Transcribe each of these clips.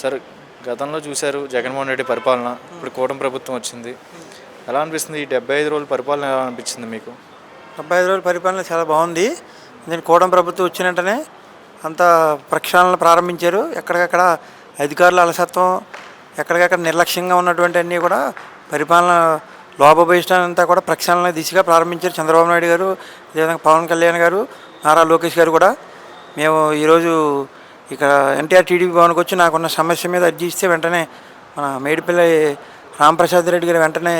Sir గతంలో చూశారు జగన్మోహన్ రెడ్డి పరిపాలన ఇప్పుడు కూటమి ప్రభుత్వం వచ్చింది. ఎలా అనిపిస్తుంది ఈ డెబ్బై ఐదు రోజుల పరిపాలన ఎలా అనిపించింది మీకు? డెబ్బై ఐదు రోజుల పరిపాలన చాలా బాగుంది. నేను కూటమి ప్రభుత్వం వచ్చిన వెంటనే అంత ప్రక్షాళన ప్రారంభించారు. ఎక్కడికక్కడ అధికారుల అలసత్వం ఎక్కడికక్కడ నిర్లక్ష్యంగా ఉన్నటువంటి అన్నీ కూడా పరిపాలన లోపభయిష్టాన్ని కూడా ప్రక్షాళన దిశగా ప్రారంభించారు చంద్రబాబు నాయుడు గారు అదేవిధంగా పవన్ కళ్యాణ్ గారు నారా లోకేష్ గారు కూడా. మేము ఈరోజు ఇక్కడ ఎన్టీఆర్ టీడీపీ భవన్కి వచ్చి నాకున్న సమస్య మీద అర్జీ ఇస్తే వెంటనే మన మేడిపల్లి రామప్రసాద్ రెడ్డి గారు వెంటనే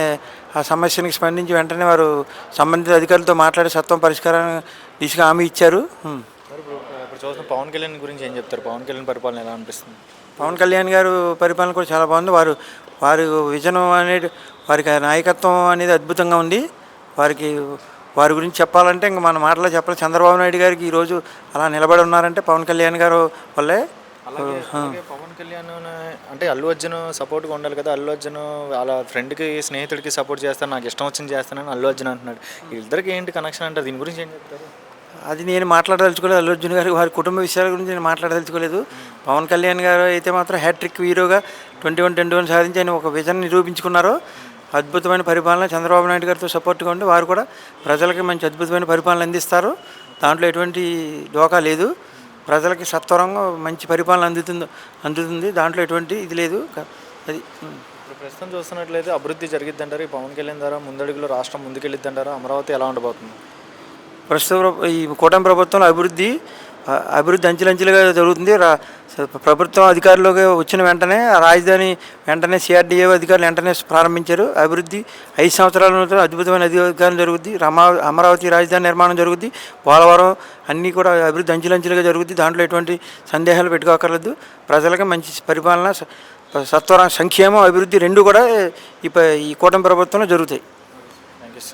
ఆ సమస్యనికి స్పందించి వెంటనే వారు సంబంధిత అధికారులతో మాట్లాడి సత్వం పరిష్కారం దిశగా హామీ ఇచ్చారు. ఇప్పుడు ఇప్పుడు చూసిన పవన్ కళ్యాణ్ గురించి ఏం చెప్తారు? పవన్ కళ్యాణ్ పరిపాలన ఎలా అనిపిస్తుంది? పవన్ కళ్యాణ్ గారు పరిపాలన కూడా చాలా బాగుంది. వారు వారి విజనం అనేది వారికి నాయకత్వం అనేది అద్భుతంగా ఉంది. వారికి వారి గురించి చెప్పాలంటే ఇంక మన మాటలో చెప్పాలి. చంద్రబాబు నాయుడు గారికి ఈరోజు అలా నిలబడి ఉన్నారంటే పవన్ కళ్యాణ్ గారు వల్లే. పవన్ కళ్యాణ్ అంటే అల్లు అర్జున్ సపోర్ట్గా ఉండాలి కదా. అల్లు అర్జున్ వాళ్ళ ఫ్రెండ్కి స్నేహితుడికి సపోర్ట్ చేస్తాను నాకు ఇష్టం వచ్చింది చేస్తానని అల్లు అర్జున్ అంటున్నాడు. ఇద్దరికి ఏంటి కనెక్షన్ అంటారు దీని గురించి ఏం చెప్తారు? అది నేను మాట్లాడదలుచుకోలేదు. అల్లు అర్జున్ గారు వారి కుటుంబ విషయాల గురించి నేను మాట్లాడదలుచుకోలేదు. పవన్ కళ్యాణ్ గారు అయితే మాత్రం హ్యాట్రిక్ హీరోగా ట్వంటీ వన్ ట్వంటీ వన్ సాధించి ఆయన ఒక విజన్ నిరూపించుకున్నారు. అద్భుతమైన పరిపాలన చంద్రబాబు నాయుడు గారితో సపోర్ట్గా ఉండి వారు కూడా ప్రజలకి మంచి అద్భుతమైన పరిపాలన అందిస్తారు. దాంట్లో ఎటువంటి డోకా లేదు. ప్రజలకి సత్వరంగా మంచి పరిపాలన అందుతుంది అందుతుంది. దాంట్లో ఎటువంటి ఇది లేదు. అది ప్రస్తుతం చూస్తున్నట్లయితే అభివృద్ధి జరిగిద్ది అంటారు ఈ పవన్ కళ్యాణ్ ద్వారా ముందడుగులో రాష్ట్రం ముందుకెళ్ళిద్ది అంటారు అమరావతి ఎలా ఉండబోతుంది? ప్రస్తుత ప్ర- ఈ కూటమి ప్రభుత్వంలో అభివృద్ధి అభివృద్ధి అంచెలంచెలుగా జరుగుతుంది. రా ప్రభుత్వం అధికారులకు వచ్చిన వెంటనే రాజధాని వెంటనే సిఆర్డీఏ అధికారులు వెంటనే ప్రారంభించారు. అభివృద్ధి ఐదు సంవత్సరాల నుంచి అద్భుతమైన అధికారం జరుగుద్ది. రమా అమరావతి రాజధాని నిర్మాణం జరుగుద్ది. పోలవరం అన్నీ కూడా అభివృద్ధి అంచెలంచెలుగా జరుగుద్ది. దాంట్లో ఎటువంటి సందేహాలు పెట్టుకోకర్లేదు. ప్రజలకు మంచి పరిపాలన సత్వర సంక్షేమం అభివృద్ధి రెండు కూడా ఈ కూటమి ప్రభుత్వంలో జరుగుతాయి.